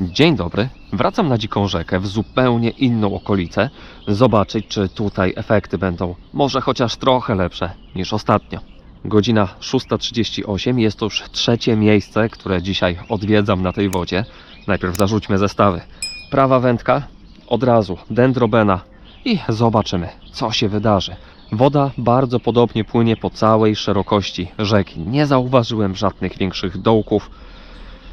Dzień dobry. Wracam na dziką rzekę w zupełnie inną okolicę. Zobaczyć, czy tutaj efekty będą może chociaż trochę lepsze niż ostatnio. Godzina 6.38 jest to już trzecie miejsce, które dzisiaj odwiedzam na tej wodzie. Najpierw zarzućmy zestawy. Prawa wędka, od razu dendrobena i zobaczymy, co się wydarzy. Woda bardzo podobnie płynie po całej szerokości rzeki. Nie zauważyłem żadnych większych dołków.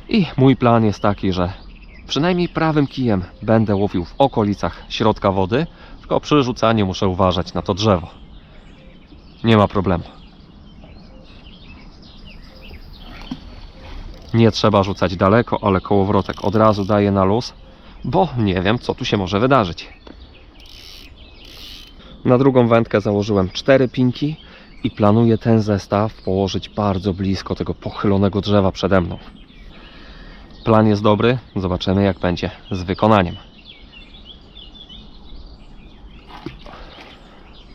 I mój plan jest taki, że przynajmniej prawym kijem będę łowił w okolicach środka wody, tylko przy rzucaniu muszę uważać na to drzewo. Nie ma problemu. Nie trzeba rzucać daleko, ale kołowrotek od razu daje na luz, bo nie wiem, co tu się może wydarzyć. Na drugą wędkę założyłem cztery pinki i planuję ten zestaw położyć bardzo blisko tego pochylonego drzewa przede mną. Plan jest dobry, zobaczymy jak będzie z wykonaniem.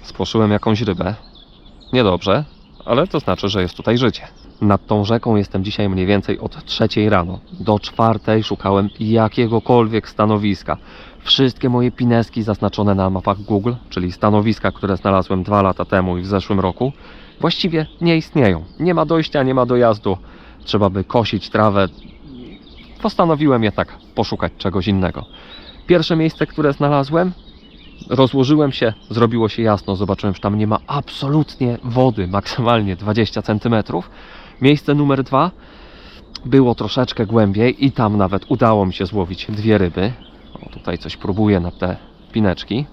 Spłoszyłem jakąś rybę. Niedobrze, ale to znaczy, że jest tutaj życie. Nad tą rzeką jestem dzisiaj mniej więcej od trzeciej rano. Do czwartej szukałem jakiegokolwiek stanowiska. Wszystkie moje pineski zaznaczone na mapach Google, czyli stanowiska, które znalazłem dwa lata temu i w zeszłym roku, właściwie nie istnieją. Nie ma dojścia, nie ma dojazdu. Trzeba by kosić trawę. Postanowiłem jednak poszukać czegoś innego. Pierwsze miejsce, które znalazłem, rozłożyłem się, zrobiło się jasno, zobaczyłem, że tam nie ma absolutnie wody, maksymalnie 20 cm. Miejsce numer dwa było troszeczkę głębiej i tam nawet udało mi się złowić dwie ryby. O, tutaj coś próbuję na te pineczki.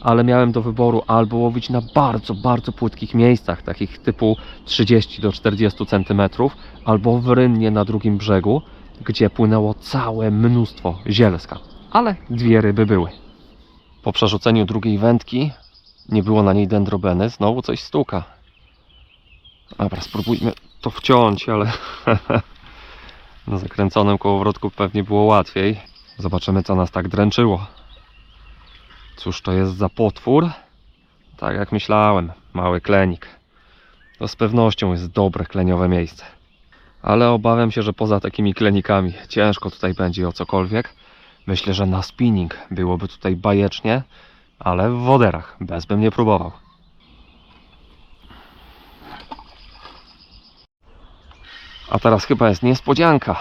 Ale miałem do wyboru albo łowić na bardzo, bardzo płytkich miejscach, takich typu 30 do 40 cm, albo w rynnie na drugim brzegu, gdzie płynęło całe mnóstwo zielska. Ale dwie ryby były. Po przerzuceniu drugiej wędki nie było na niej dendrobeny, znowu coś stuka. Dobra, spróbujmy to wciąć, ale na zakręconym kołowrotku pewnie było łatwiej. Zobaczymy, co nas tak dręczyło. Cóż to jest za potwór? Tak jak myślałem, mały klenik. To z pewnością jest dobre kleniowe miejsce. Ale obawiam się, że poza takimi klenikami ciężko tutaj będzie o cokolwiek. Myślę, że na spinning byłoby tutaj bajecznie, ale w woderach bez bym nie próbował. A teraz chyba jest niespodzianka.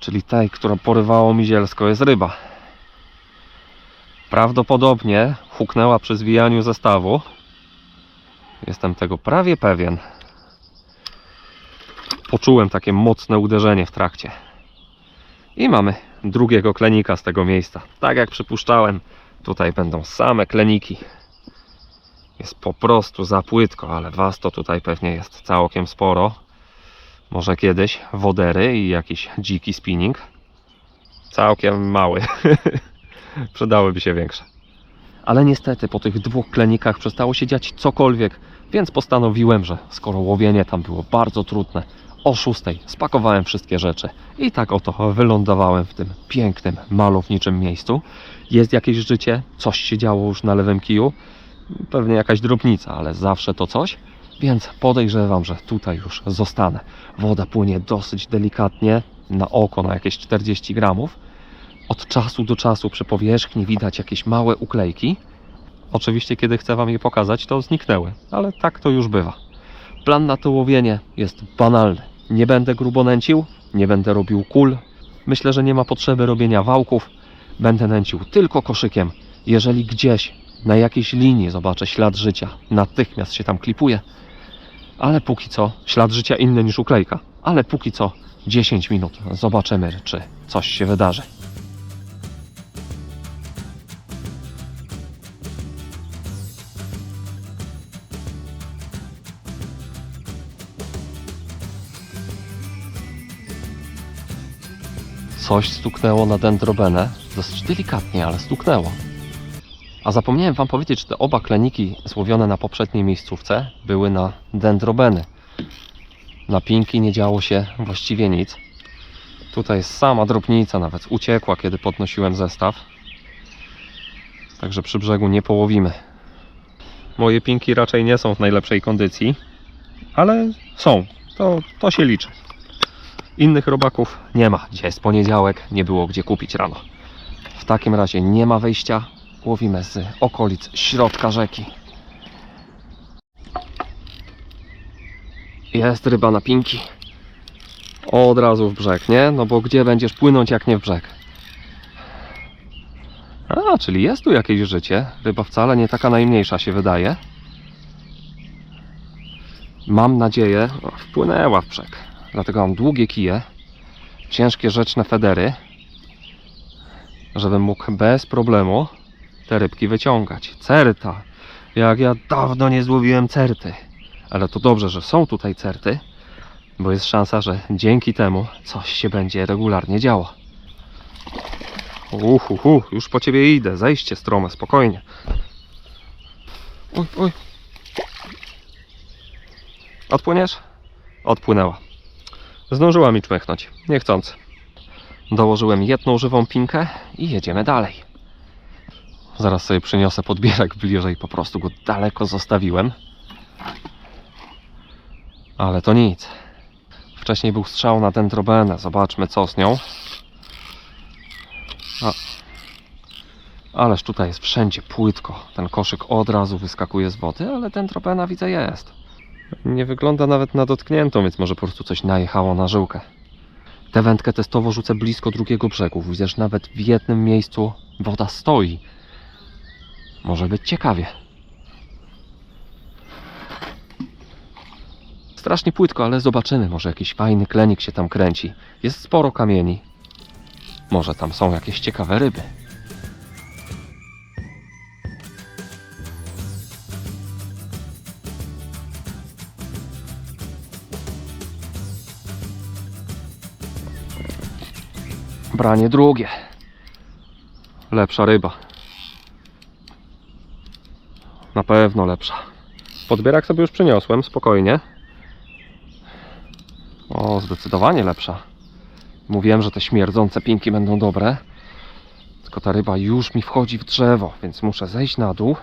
Czyli tej, która porywało mi zielsko, jest ryba. Prawdopodobnie huknęła przy zwijaniu zestawu. Jestem tego prawie pewien. Poczułem takie mocne uderzenie w trakcie. I mamy drugiego klenika z tego miejsca. Tak jak przypuszczałem, tutaj będą same kleniki. Jest po prostu za płytko, ale was to tutaj pewnie jest całkiem sporo. Może kiedyś wodery i jakiś dziki spinning. Całkiem mały. Przydałyby się większe. Ale niestety po tych dwóch klenikach przestało się dziać cokolwiek, więc postanowiłem, że skoro łowienie tam było bardzo trudne, o 6 spakowałem wszystkie rzeczy i tak oto wylądowałem w tym pięknym, malowniczym miejscu. Jest jakieś życie, coś się działo już na lewym kiju, pewnie jakaś drobnica, ale zawsze to coś, więc podejrzewam, że tutaj już zostanę. Woda płynie dosyć delikatnie, na oko na jakieś 40 gramów. Od czasu do czasu przy powierzchni widać jakieś małe uklejki. Oczywiście, kiedy chcę Wam je pokazać, to zniknęły, ale tak to już bywa. Plan na to łowienie jest banalny. Nie będę grubo nęcił, nie będę robił kul. Myślę, że nie ma potrzeby robienia wałków. Będę nęcił tylko koszykiem. Jeżeli gdzieś na jakiejś linii zobaczę ślad życia, natychmiast się tam klipuję. Ale póki co, ślad życia inny niż uklejka. Ale póki co, 10 minut. Zobaczymy, czy coś się wydarzy. Coś stuknęło na dendrobenę. Dosyć delikatnie, ale stuknęło. A zapomniałem Wam powiedzieć, że oba kleniki złowione na poprzedniej miejscówce były na dendrobeny. Na pinki nie działo się właściwie nic. Tutaj jest sama drobnica nawet uciekła, kiedy podnosiłem zestaw. Także przy brzegu nie połowimy. Moje pinki raczej nie są w najlepszej kondycji, ale są. To, to się liczy. Innych robaków nie ma. Dzisiaj jest poniedziałek, nie było gdzie kupić rano. W takim razie nie ma wejścia. Łowimy z okolic środka rzeki. Jest ryba na pinki. Od razu w brzeg, nie? No bo gdzie będziesz płynąć jak nie w brzeg? A, czyli jest tu jakieś życie. Ryba wcale nie taka najmniejsza się wydaje. Mam nadzieję, wpłynęła w brzeg. Dlatego mam długie kije, ciężkie rzeczne federy, żebym mógł bez problemu te rybki wyciągać. Certa. Jak ja dawno nie złowiłem certy. Ale to dobrze, że są tutaj certy, bo jest szansa, że dzięki temu coś się będzie regularnie działo. Uhuhu, już po ciebie idę. Zejście strome, spokojnie. Oj, oj. Odpłyniesz? Odpłynęła. Zdążyła mi czmychnąć, niechcący. Dołożyłem jedną żywą pinkę i jedziemy dalej. Zaraz sobie przyniosę podbierak bliżej, po prostu go daleko zostawiłem. Ale to nic. Wcześniej był strzał na dendrobenę, zobaczmy co z nią. A. Ależ tutaj jest wszędzie płytko. Ten koszyk od razu wyskakuje z wody, ale dendrobena widzę jest. Nie wygląda nawet na dotkniętą, więc może po prostu coś najechało na żyłkę. Tę wędkę testowo rzucę blisko drugiego brzegu. Widzę, że nawet w jednym miejscu woda stoi. Może być ciekawie. Strasznie płytko, ale zobaczymy. Może jakiś fajny klenik się tam kręci. Jest sporo kamieni. Może tam są jakieś ciekawe ryby. Branie drugie. Lepsza ryba. Na pewno lepsza. Podbierak sobie już przyniosłem, spokojnie. O, zdecydowanie lepsza. Mówiłem, że te śmierdzące pinki będą dobre. Tylko ta ryba już mi wchodzi w drzewo, więc muszę zejść na dół.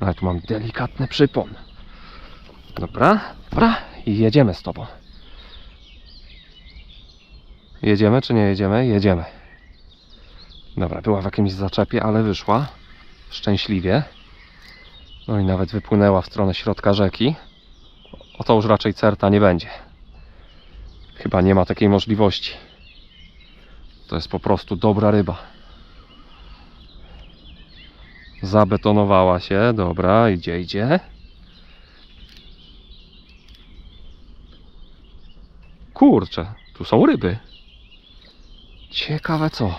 Ale tu mam delikatny przypon. Dobra, dobra. I jedziemy z tobą. Jedziemy czy nie jedziemy? Jedziemy. Dobra, była w jakimś zaczepie, ale wyszła. Szczęśliwie. No i nawet wypłynęła w stronę środka rzeki. O to już raczej certa nie będzie. Chyba nie ma takiej możliwości. To jest po prostu dobra ryba. Zabetonowała się, dobra, idzie, idzie. Kurczę, tu są ryby. Ciekawe co.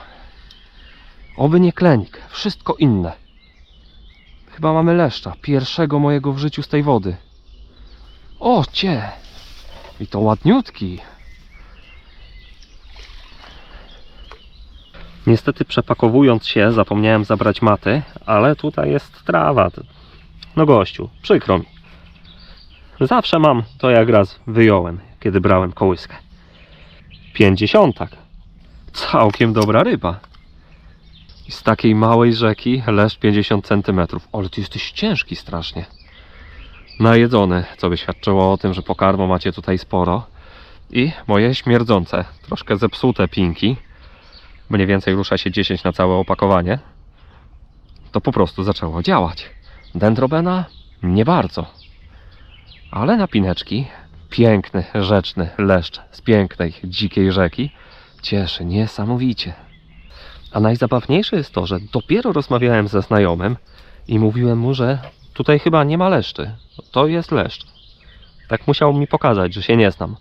Oby nie klenik, wszystko inne. Chyba mamy leszcza, pierwszego mojego w życiu z tej wody. O, cie! I to ładniutki. Niestety przepakowując się zapomniałem zabrać maty, ale tutaj jest trawa. No gościu, przykro mi. Zawsze mam to jak raz wyjąłem, kiedy brałem kołyskę. Pięćdziesiątak. Całkiem dobra ryba. I z takiej małej rzeki leszcz 50 cm. Ale ty jesteś ciężki strasznie. Najedzony, co by świadczyło o tym, że pokarmu macie tutaj sporo. I moje śmierdzące, troszkę zepsute pinki. Mniej więcej rusza się 10 na całe opakowanie. To po prostu zaczęło działać. Dendrobena nie bardzo. Ale na pineczki piękny, rzeczny leszcz z pięknej, dzikiej rzeki cieszy niesamowicie. A najzabawniejsze jest to, że dopiero rozmawiałem ze znajomym i mówiłem mu, że tutaj chyba nie ma leszczy. To jest leszcz. Tak musiał mi pokazać, że się nie znam.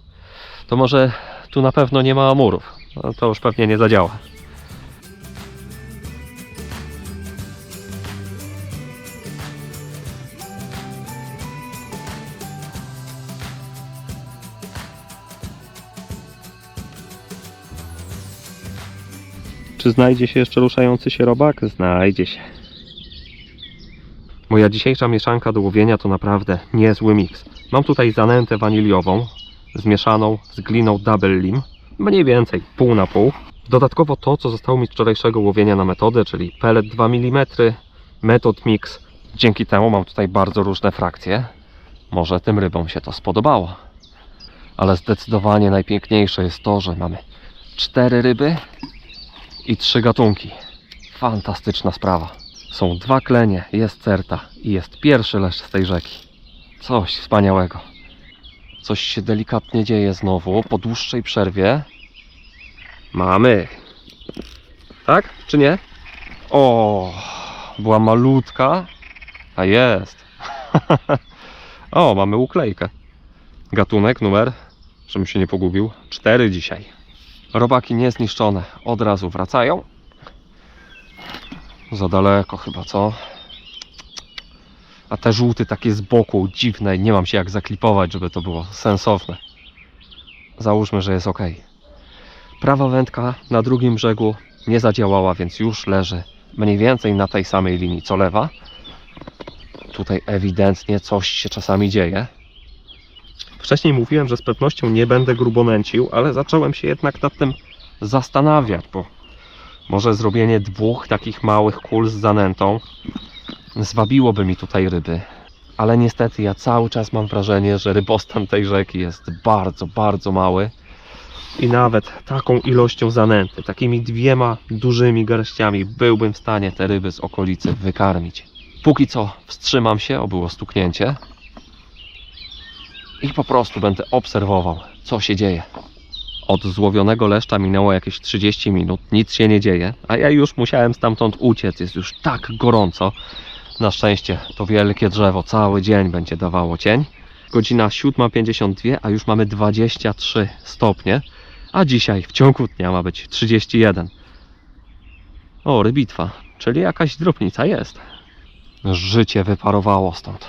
To może tu na pewno nie ma amurów. No, to już pewnie nie zadziała. Czy znajdzie się jeszcze ruszający się robak? Znajdzie się. Moja dzisiejsza mieszanka do łowienia to naprawdę niezły miks. Mam tutaj zanętę waniliową, zmieszaną z gliną Double Lim, mniej więcej pół na pół. Dodatkowo to, co zostało mi z wczorajszego łowienia na metodę, czyli pellet 2 mm, metod mix. Dzięki temu mam tutaj bardzo różne frakcje. Może tym rybom się to spodobało. Ale zdecydowanie najpiękniejsze jest to, że mamy cztery ryby i trzy gatunki. Fantastyczna sprawa. Są dwa klenie, jest certa i jest pierwszy leszcz z tej rzeki. Coś wspaniałego. Coś się delikatnie dzieje znowu po dłuższej przerwie. Mamy. Tak? Czy nie? O, była malutka, a jest. o, mamy uklejkę. Gatunek, numer, żebym się nie pogubił. Cztery dzisiaj. Robaki niezniszczone od razu wracają. Za daleko chyba, co? A te żółty takie z boku, dziwne, nie mam się jak zaklipować, żeby to było sensowne. Załóżmy, że jest ok. Prawa wędka na drugim brzegu nie zadziałała, więc już leży mniej więcej na tej samej linii co lewa. Tutaj ewidentnie coś się czasami dzieje. Wcześniej mówiłem, że z pewnością nie będę grubo nęcił, ale zacząłem się jednak nad tym zastanawiać, bo może zrobienie dwóch takich małych kul z zanętą zwabiłoby mi tutaj ryby. Ale niestety ja cały czas mam wrażenie, że rybostan tej rzeki jest bardzo, bardzo mały. I nawet taką ilością zanęty, takimi dwiema dużymi garściami byłbym w stanie te ryby z okolicy wykarmić. Póki co wstrzymam się, o było stuknięcie. I po prostu będę obserwował, co się dzieje. Od złowionego leszcza minęło jakieś 30 minut, nic się nie dzieje, a ja już musiałem stamtąd uciec, jest już tak gorąco. Na szczęście to wielkie drzewo cały dzień będzie dawało cień. Godzina 7.52, a już mamy 23 stopnie, a dzisiaj w ciągu dnia ma być 31. O, rybitwa, czyli jakaś drobnica jest. Życie wyparowało stąd.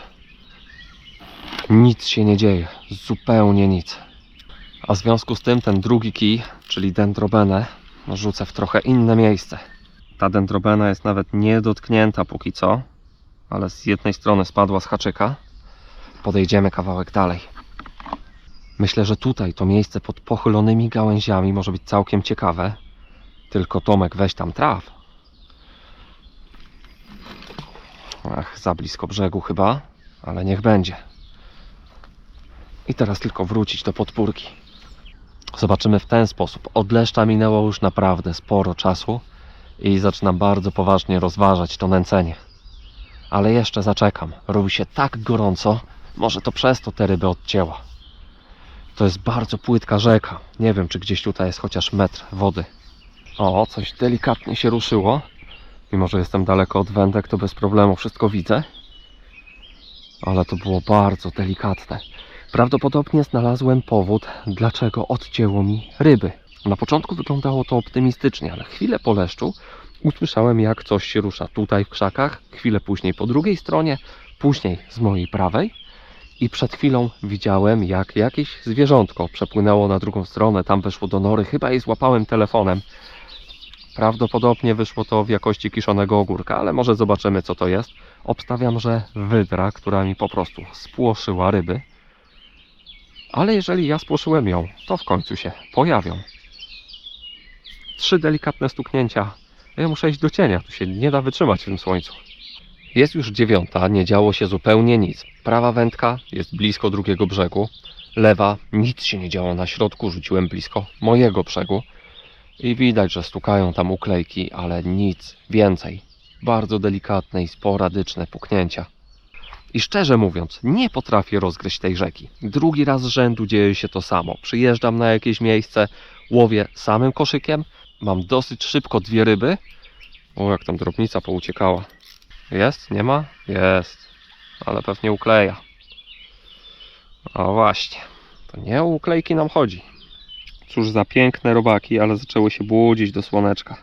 Nic się nie dzieje, zupełnie nic. A w związku z tym ten drugi kij, czyli dendrobenę, rzucę w trochę inne miejsce. Ta dendrobena jest nawet niedotknięta póki co, ale z jednej strony spadła z haczyka. Podejdziemy kawałek dalej. Myślę, że tutaj to miejsce pod pochylonymi gałęziami może być całkiem ciekawe. Tylko Tomek weź tam traw. Ach, za blisko brzegu chyba, ale niech będzie. I teraz tylko wrócić do podpórki. Zobaczymy w ten sposób. Od leszcza minęło już naprawdę sporo czasu i zaczynam bardzo poważnie rozważać to nęcenie. Ale jeszcze zaczekam. Robi się tak gorąco, może to przez to te ryby odcięła. To jest bardzo płytka rzeka. Nie wiem, czy gdzieś tutaj jest chociaż metr wody. O, coś delikatnie się ruszyło. Mimo, że jestem daleko od wędek, to bez problemu wszystko widzę. Ale to było bardzo delikatne. Prawdopodobnie znalazłem powód, dlaczego odcięło mi ryby. Na początku wyglądało to optymistycznie, ale chwilę po leszczu usłyszałem, jak coś się rusza tutaj w krzakach, chwilę później po drugiej stronie, później z mojej prawej. I przed chwilą widziałem, jak jakieś zwierzątko przepłynęło na drugą stronę, tam weszło do nory, chyba je złapałem telefonem. Prawdopodobnie wyszło to w jakości kiszonego ogórka, ale może zobaczymy, co to jest. Obstawiam, że wydra, która mi po prostu spłoszyła ryby. Ale jeżeli ja spłoszyłem ją, to w końcu się pojawią. Trzy delikatne stuknięcia. Ja muszę iść do cienia, tu się nie da wytrzymać w tym słońcu. Jest już dziewiąta, nie działo się zupełnie nic. Prawa wędka jest blisko drugiego brzegu. Lewa, nic się nie działo na środku, rzuciłem blisko mojego brzegu. I widać, że stukają tam uklejki, ale nic więcej. Bardzo delikatne i sporadyczne puknięcia. I szczerze mówiąc, nie potrafię rozgryźć tej rzeki. Drugi raz z rzędu dzieje się to samo. Przyjeżdżam na jakieś miejsce, łowię samym koszykiem, mam dosyć szybko dwie ryby. O, jak tam drobnica pouciekała. Jest? Nie ma? Jest. Ale pewnie ukleja. O właśnie. To nie o uklejki nam chodzi. Cóż za piękne robaki, ale zaczęły się budzić do słoneczka.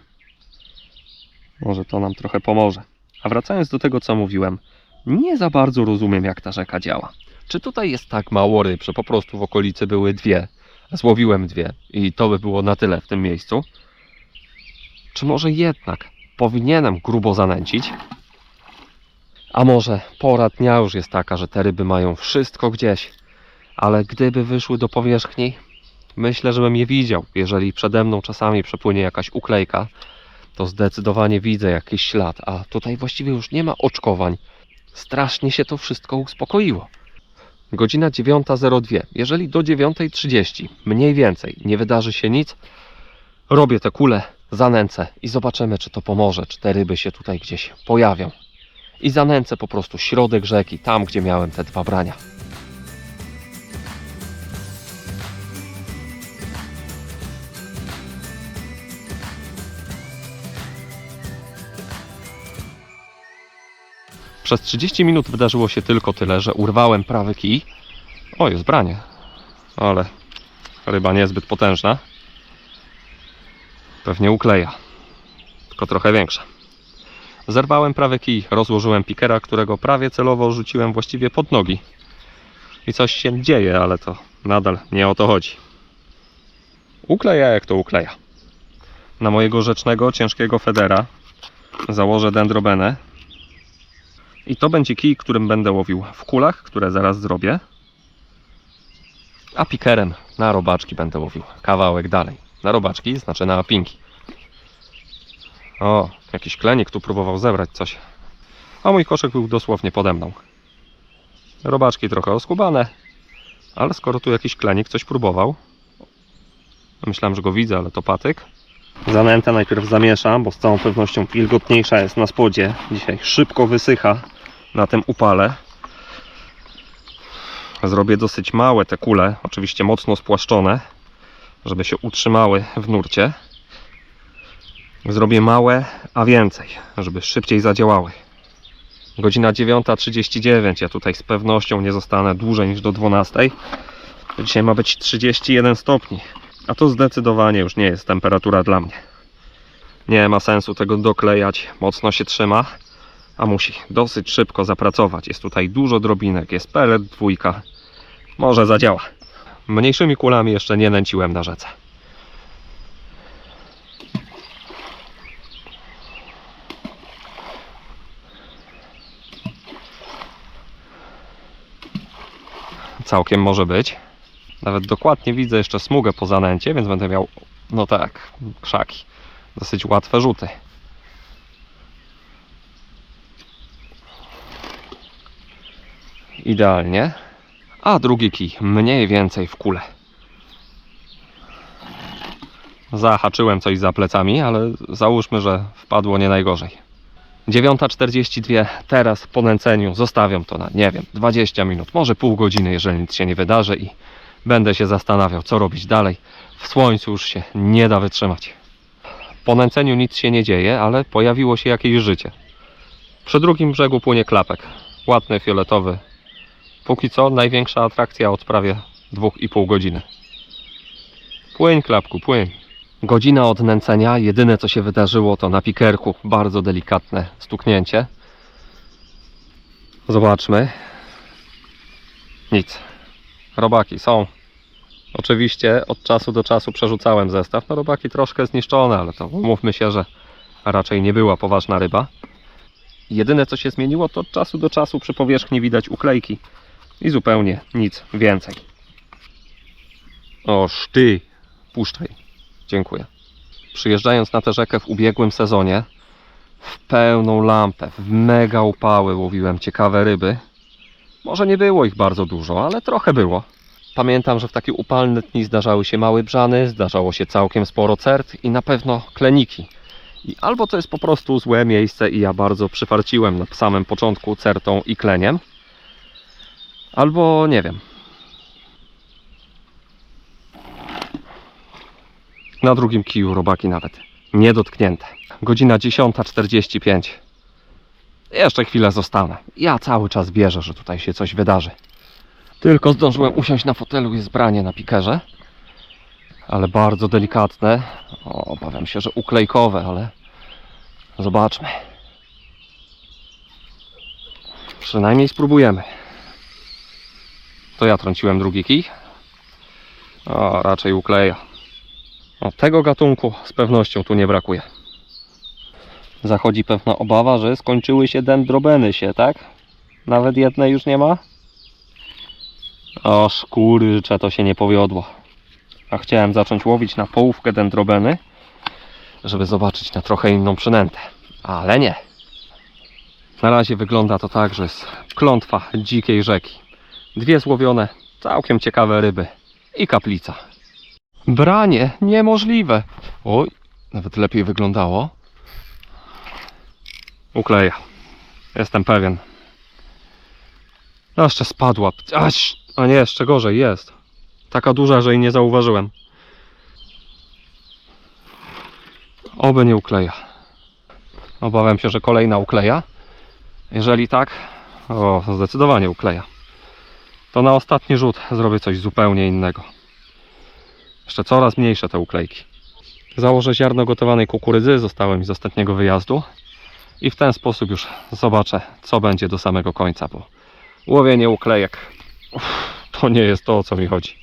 Może to nam trochę pomoże. A wracając do tego, co mówiłem, nie za bardzo rozumiem, jak ta rzeka działa. Czy tutaj jest tak mało ryb, że po prostu w okolicy były dwie, złowiłem dwie i to by było na tyle w tym miejscu? Czy może jednak powinienem grubo zanęcić? A może pora dnia już jest taka, że te ryby mają wszystko gdzieś, ale gdyby wyszły do powierzchni, myślę, żebym je widział. Jeżeli przede mną czasami przepłynie jakaś uklejka, to zdecydowanie widzę jakiś ślad, a tutaj właściwie już nie ma oczkowań. Strasznie się to wszystko uspokoiło. Godzina 9.02. Jeżeli do 9.30 mniej więcej nie wydarzy się nic, robię te kule, zanęcę i zobaczymy, czy to pomoże, czy te ryby się tutaj gdzieś pojawią. I zanęcę po prostu środek rzeki, tam gdzie miałem te dwa brania. Przez 30 minut wydarzyło się tylko tyle, że urwałem prawy kij. O, jest branie. Ale ryba niezbyt potężna. Pewnie ukleja. Tylko trochę większa. Zerwałem prawy kij, rozłożyłem pikera, którego prawie celowo rzuciłem właściwie pod nogi. I coś się dzieje, ale to nadal nie o to chodzi. Ukleja jak to ukleja. Na mojego rzecznego, ciężkiego federa założę dendrobenę, i to będzie kij, którym będę łowił w kulach, które zaraz zrobię. A pikerem na robaczki będę łowił kawałek dalej. Na robaczki, znaczy na apinki. O, jakiś klenik tu próbował zebrać coś. A mój koszyk był dosłownie pode mną. Robaczki trochę oskubane, ale skoro tu jakiś klenik coś próbował. Myślałem, że go widzę, ale to patyk. Zanętę najpierw zamieszam, bo z całą pewnością wilgotniejsza jest na spodzie. Dzisiaj szybko wysycha na tym upale. Zrobię dosyć małe te kule, oczywiście mocno spłaszczone, żeby się utrzymały w nurcie. Zrobię małe, a więcej, żeby szybciej zadziałały. Godzina 9.39, ja tutaj z pewnością nie zostanę dłużej niż do 12. Dzisiaj ma być 31 stopni. A to zdecydowanie już nie jest temperatura dla mnie. Nie ma sensu tego doklejać, mocno się trzyma, a musi dosyć szybko zapracować. Jest tutaj dużo drobinek, jest pelet dwójka. Może zadziała. Mniejszymi kulami jeszcze nie nęciłem na rzece. Całkiem może być. Nawet dokładnie widzę jeszcze smugę po zanęcie, więc będę miał, no tak, krzaki. Dosyć łatwe rzuty. Idealnie. A drugi kij, mniej więcej w kulę. Zahaczyłem coś za plecami, ale załóżmy, że wpadło nie najgorzej. 9.42, teraz po nęceniu zostawiam to na, nie wiem, 20 minut, może pół godziny, jeżeli nic się nie wydarzy i będę się zastanawiał, co robić dalej. W słońcu już się nie da wytrzymać. Po nęceniu nic się nie dzieje, ale pojawiło się jakieś życie. Przy drugim brzegu płynie klapek. Ładny, fioletowy. Póki co największa atrakcja od prawie 2,5 godziny. Płyń, klapku, płyń. Godzina od nęcenia. Jedyne co się wydarzyło to na pikerku bardzo delikatne stuknięcie. Zobaczmy. Nic. Robaki są. Oczywiście od czasu do czasu przerzucałem zestaw. No robaki troszkę zniszczone, ale to umówmy się, że raczej nie była poważna ryba. Jedyne co się zmieniło to od czasu do czasu przy powierzchni widać uklejki i zupełnie nic więcej. Oż ty, puszczaj. Dziękuję. Przyjeżdżając na tę rzekę w ubiegłym sezonie, w pełną lampę, w mega upały łowiłem ciekawe ryby. Może nie było ich bardzo dużo, ale trochę było. Pamiętam, że w takie upalne dni zdarzały się małe brzany, zdarzało się całkiem sporo cert i na pewno kleniki. I albo to jest po prostu złe miejsce i ja bardzo przyfarciłem na samym początku certą i kleniem, albo nie wiem. Na drugim kiju robaki nawet niedotknięte. Godzina 10.45. Jeszcze chwilę zostanę. Ja cały czas wierzę, że tutaj się coś wydarzy. Tylko zdążyłem usiąść na fotelu, jest branie na pikerze. Ale bardzo delikatne. O, obawiam się, że uklejkowe, ale zobaczmy. Przynajmniej spróbujemy. To ja trąciłem drugi kij. O, raczej ukleja. Tego gatunku z pewnością tu nie brakuje. Zachodzi pewna obawa, że skończyły się dendrobeny się, tak? Nawet jednej już nie ma? O kurczę, to się nie powiodło. A chciałem zacząć łowić na połówkę dendrobeny, żeby zobaczyć na trochę inną przynętę. Ale nie. Na razie wygląda to tak, że jest klątwa dzikiej rzeki. Dwie złowione, całkiem ciekawe ryby i kaplica. Branie, niemożliwe. Oj, nawet lepiej wyglądało. Ukleja. Jestem pewien. A jeszcze spadła. Aś, a nie, jeszcze gorzej jest. Taka duża, że jej nie zauważyłem. Oby nie ukleja. Obawiam się, że kolejna ukleja. Jeżeli tak, o, zdecydowanie ukleja. To na ostatni rzut zrobię coś zupełnie innego. Jeszcze coraz mniejsze te uklejki. Założę ziarno gotowanej kukurydzy, zostałem z ostatniego wyjazdu. I w ten sposób już zobaczę, co będzie do samego końca, bo łowienie uklejek uff, to nie jest to, o co mi chodzi.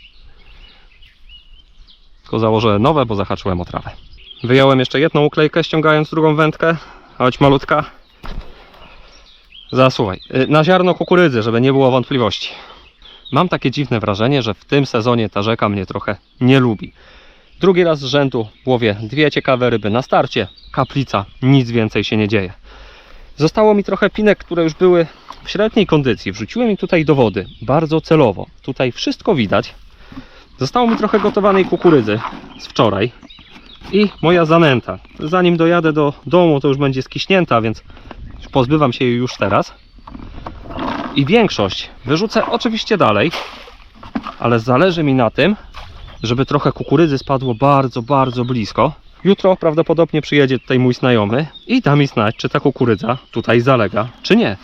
Tylko założę nowe, bo zahaczyłem o trawę. Wyjąłem jeszcze jedną uklejkę, ściągając drugą wędkę, choć malutka. Zasuwaj. Y, Na ziarno kukurydzy, żeby nie było wątpliwości. Mam takie dziwne wrażenie, że w tym sezonie ta rzeka mnie trochę nie lubi. Drugi raz z rzędu łowię dwie ciekawe ryby na starcie. Kaplica, nic więcej się nie dzieje. Zostało mi trochę pinek, które już były w średniej kondycji. Wrzuciłem ich tutaj do wody, bardzo celowo. Tutaj wszystko widać. Zostało mi trochę gotowanej kukurydzy z wczoraj i moja zanęta. Zanim dojadę do domu, to już będzie skiśnięta, więc pozbywam się jej już teraz. I większość wyrzucę oczywiście dalej, ale zależy mi na tym, żeby trochę kukurydzy spadło bardzo, bardzo blisko. Jutro prawdopodobnie przyjedzie tutaj mój znajomy i da mi znać, czy ta kukurydza tutaj zalega, czy nie.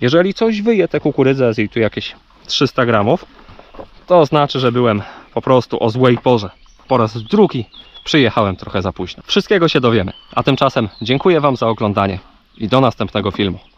Jeżeli coś wyje tę kukurydzę, z jej tu jakieś 300 gramów, to znaczy, że byłem po prostu o złej porze. Po raz drugi przyjechałem trochę za późno. Wszystkiego się dowiemy. A tymczasem dziękuję Wam za oglądanie i do następnego filmu.